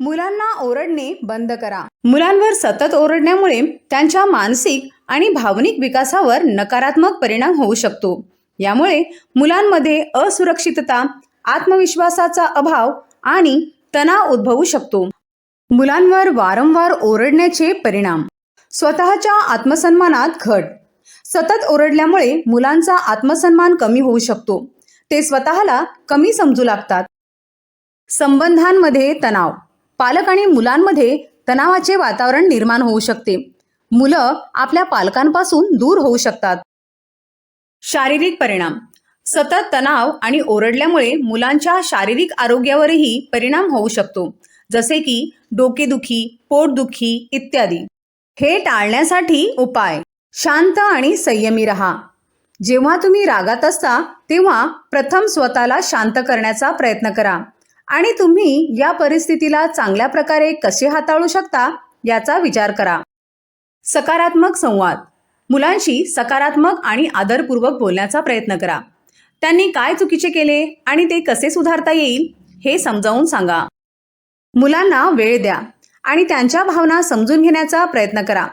मुलांना ओरडणे बंद करा. मुलांवर सतत ओरडण्यामुळे त्यांच्या मानसिक आणि भावनिक विकासावर नकारात्मक परिणाम होऊ शकतो. यामुळे मुलांमध्ये असुरक्षितता आत्मविश्वासाचा अभाव आणि तणाव उद्भवू शकतो. मुलांवर वारंवार ओरडण्याचे परिणाम. स्वतःच्या आत्मसन्मानात घट. सतत ओरडल्यामुळे मुलांचा आत्मसन्मान कमी होऊ शकतो. ते स्वतःला कमी समजू लागतात. संबंधांमध्ये तणाव. पालक आणि मुलांमध्ये तणावाचे वातावरण निर्माण होऊ शकते. मुलं आपल्या पालकांपासून दूर होऊ शकतात. शारीरिक परिणाम. सतत तणाव आणि ओरडल्यामुळे मुलांच्या शारीरिक आरोग्यावरही परिणाम होऊ शकतो. जसे की डोकेदुखी पोटदुखी इत्यादी. हे टाळण्यासाठी उपाय. शांत आणि संयमी रहा. जेव्हा तुम्ही रागात असता तेव्हा प्रथम स्वतःला शांत करण्याचा प्रयत्न करा. आणि तुम्ही या परिस्थितीला चांगल्या प्रकारे कसे हाताळू शकता याचा विचार करा. सकारात्मक संवाद. मुलांशी सकारात्मक आणि आदरपूर्वक बोलण्याचा प्रयत्न करा. त्यांनी काय चुकीचे केले आणि ते कसे सुधारता येईल हे समजावून सांगा. मुलांना वेळ द्या आणि त्यांच्या भावना समजून घेण्याचा प्रयत्न करा.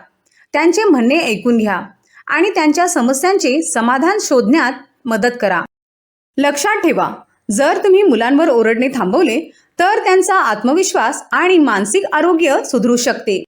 त्यांचे म्हणणे ऐकून घ्या आणि त्यांच्या समस्यांचे समाधान शोधण्यात मदत करा. लक्षात ठेवा. जर तुम्ही मुलांवर ओरडणे थांबवले तर त्यांचा आत्मविश्वास आणि मानसिक आरोग्य सुधरू शकते.